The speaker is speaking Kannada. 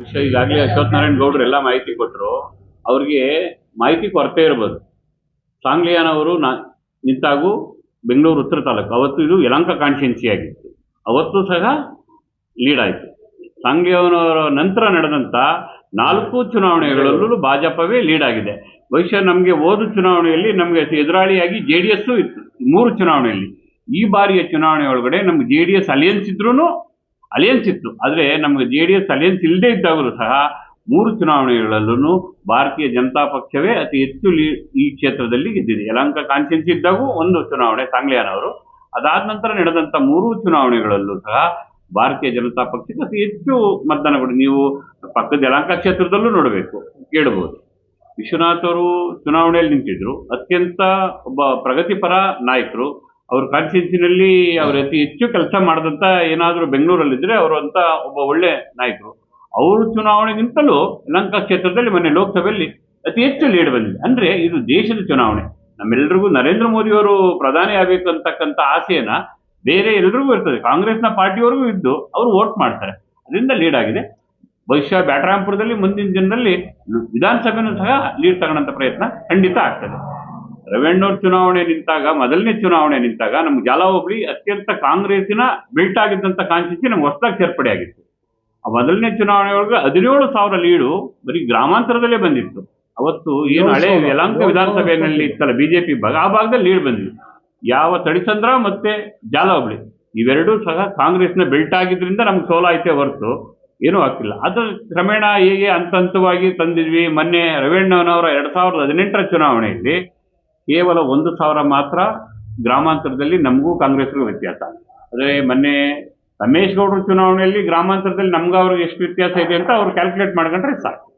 ವಿಷಯ ಈಗಾಗಲೇ ಅಶ್ವಥ್ ನಾರಾಯಣ ಗೌಡ್ರು ಎಲ್ಲ ಮಾಹಿತಿ ಕೊಟ್ಟರು ಅವ್ರಿಗೆ ಮಾಹಿತಿ ಕೊರತೆ ಇರ್ಬೋದು. ಸಾಂಗ್ಲಿಯಾನವರು ನಾ, ನಿಂತಾಗೂ ಬೆಂಗಳೂರು ಉತ್ತರ ತಾಲೂಕು. ಅವತ್ತು ಇದು ಯಲಂಕ ಕಾನ್ಸ್ಟಿಟ್ಯೂನ್ಸಿ ಆಗಿತ್ತು ಅವತ್ತು ಸಹ ಲೀಡ್ ಆಯಿತು. ಸಾಂಗ್ಲಿಯಾನವರ ನಂತರ ನಡೆದಂಥ ನಾಲ್ಕು ಚುನಾವಣೆಗಳಲ್ಲೂ ಭಾಜಪವೇ ಲೀಡ್ ಆಗಿದೆ. ಬಹುಶಃ ನಮಗೆ ಓದು ಚುನಾವಣೆಯಲ್ಲಿ ನಮಗೆ ಎದುರಾಳಿಯಾಗಿ ಜೆ ಡಿ ಇತ್ತು. ಮೂರು ಚುನಾವಣೆಯಲ್ಲಿ. ಈ ಬಾರಿಯ ಚುನಾವಣೆ ಒಳಗಡೆ ನಮ್ಗೆ ಜೆ ಡಿ ಎಸ್ ಅಲಿಯನ್ಸ್ ಇದ್ರೂ ಅಲಿಯನ್ಸ್ ಇತ್ತು. ಆದರೆ ನಮಗೆ ಜೆ ಡಿ ಎಸ್ ಅಲಿಯನ್ಸ್ ಇಲ್ಲದೇ ಇದ್ದಾಗಲೂ ಸಹ ಮೂರು ಚುನಾವಣೆಗಳಲ್ಲೂ ಭಾರತೀಯ ಜನತಾ ಪಕ್ಷವೇ ಅತಿ ಹೆಚ್ಚು ಈ ಕ್ಷೇತ್ರದಲ್ಲಿ ಗೆದ್ದಿದೆ. ಯಲಹಂಕ ಕಾನ್ಸ್ಟಿಟ್ಯೂನ್ಸಿ ಇದ್ದಾಗೂ ಒಂದು ಚುನಾವಣೆ, ಸಾಂಗ್ಲಿಯಾನವರು. ಅದಾದ ನಂತರ ನಡೆದಂಥ ಮೂರು ಚುನಾವಣೆಗಳಲ್ಲೂ ಸಹ ಭಾರತೀಯ ಜನತಾ ಪಕ್ಷಕ್ಕೆ ಅತಿ ಹೆಚ್ಚು ಮತದಾನ ಕೊಡಿ, ನೀವು ಪಕ್ಕದ ಯಲಹಂಕ ಕ್ಷೇತ್ರದಲ್ಲೂ ನೋಡಬೇಕು ಕೇಳಬಹುದು ವಿಶ್ವನಾಥ್ ಅವರು ಚುನಾವಣೆಯಲ್ಲಿ ನಿಂತಿದ್ರು. ಅತ್ಯಂತ ಒಬ್ಬ ಪ್ರಗತಿಪರ ನಾಯಕರು ಅವ್ರ ಕಾನ್ಸ್ಟಿಟ್ಯೂನ್ಸಿನಲ್ಲಿ ಅವರು ಅತಿ ಹೆಚ್ಚು ಕೆಲಸ ಮಾಡಿದಂತ ಏನಾದರೂ ಬೆಂಗಳೂರಲ್ಲಿದ್ರೆ ಅವರು ಅಂತ ಒಬ್ಬ ಒಳ್ಳೆ ನಾಯಕರು. ಅವರು ಚುನಾವಣೆಗಿಂತಲೂ ಲಂಕಾ ಕ್ಷೇತ್ರದಲ್ಲಿ ಮೊನ್ನೆ ಲೋಕಸಭೆಯಲ್ಲಿ ಅತಿ ಹೆಚ್ಚು ಲೀಡ್ ಬಂದಿದೆ. ಅಂದ್ರೆ ಇದು ದೇಶದ ಚುನಾವಣೆ. ನಮ್ಮೆಲ್ಲರಿಗೂ ನರೇಂದ್ರ ಮೋದಿಯವರು ಪ್ರಧಾನಿ ಆಗಬೇಕು ಅಂತಕ್ಕಂಥ ಆಸೆಯನ್ನ ಬೇರೆ ಎಲ್ರಿಗೂ ಇರ್ತದೆ. ಕಾಂಗ್ರೆಸ್ನ ಪಾರ್ಟಿಯವರೆಗೂ ಇದ್ದು ಅವರು ವೋಟ್ ಮಾಡ್ತಾರೆ. ಅದರಿಂದ ಲೀಡ್ ಆಗಿದೆ. ಬಹುಶಃ ಬ್ಯಾಟರಾಂಪುರದಲ್ಲಿ ಮುಂದಿನ ದಿನದಲ್ಲಿ ವಿಧಾನಸಭೆನೂ ಸಹ ಲೀಡ್ ತಗೊಳ್ಳೋಂಥ ಪ್ರಯತ್ನ ಖಂಡಿತ ಆಗ್ತದೆ. ರವೆಣ್ಣೂರ್ ಚುನಾವಣೆ ನಿಂತಾಗ ಮೊದಲನೇ ಚುನಾವಣೆ ನಿಂತಾಗ ನಮ್ಗೆ ಜಾಲ ಹೋಬಳಿ ಅತ್ಯಂತ ಕಾಂಗ್ರೆಸ್ಸಿನ ಬಿಲ್ಟ್ ಆಗಿದ್ದಂತ ಕಾನ್ಸ್ಟಿಟ್ಯೂನ್ಸಿ ನಮ್ಗೆ ಹೊಸದಾಗಿ ಸೇರ್ಪಡೆ ಆಗಿತ್ತು. ಆ ಮೊದಲನೇ ಚುನಾವಣೆ ಒಳಗೆ ಹದಿನೇಳು ಸಾವಿರ ಲೀಡು ಬರೀ ಗ್ರಾಮಾಂತರದಲ್ಲೇ ಬಂದಿತ್ತು. ಅವತ್ತು ಏನು ಹಳೆ ಯಲಾಂಕ ವಿಧಾನಸಭೆಯಲ್ಲಿ ಇತ್ತಲ್ಲ ಬಿಜೆಪಿ ಭಾಗ ಆ ಭಾಗದಲ್ಲಿ ಲೀಡ್ ಬಂದಿದೆ ಯಾವ ತಡಿಸಂದ್ರ ಮತ್ತೆ ಜಾಲ ಹೋಬಳಿ ಇವೆರಡೂ ಸಹ ಕಾಂಗ್ರೆಸ್ನ ಬಿಲ್ಟ್ ಆಗಿದ್ರಿಂದ ನಮ್ಗೆ ಸೋಲಾಯ್ತೇ ಹೊರತು ಏನೂ ಆಗ್ತಿಲ್ಲ. ಅದು ಕ್ರಮೇಣ ಹೇಗೆ ಹಂತ ಹಂತವಾಗಿ ತಂದಿದ್ವಿ ಮೊನ್ನೆ ರವೀಣ್ಣನವರ ಎರಡ್ ಸಾವಿರದ ಹದಿನೆಂಟರ ಚುನಾವಣೆಯಲ್ಲಿ ಕೇವಲ ಒಂದು ಸಾವಿರ ಮಾತ್ರ ಗ್ರಾಮಾಂತರದಲ್ಲಿ ನಮಗೂ ಕಾಂಗ್ರೆಸ್ಗೂ ವ್ಯತ್ಯಾಸ. ಆದರೆ ಮೊನ್ನೆ ರಮೇಶ್ ಗೌಡರು ಚುನಾವಣೆಯಲ್ಲಿ ಗ್ರಾಮಾಂತರದಲ್ಲಿ ನಮ್ಗೆ ಅವ್ರಿಗೆ ಎಷ್ಟು ವ್ಯತ್ಯಾಸ ಇದೆ ಅಂತ ಅವ್ರು ಕ್ಯಾಲ್ಕುಲೇಟ್ ಮಾಡ್ಕೊಂಡ್ರೆ ಸಾಕು.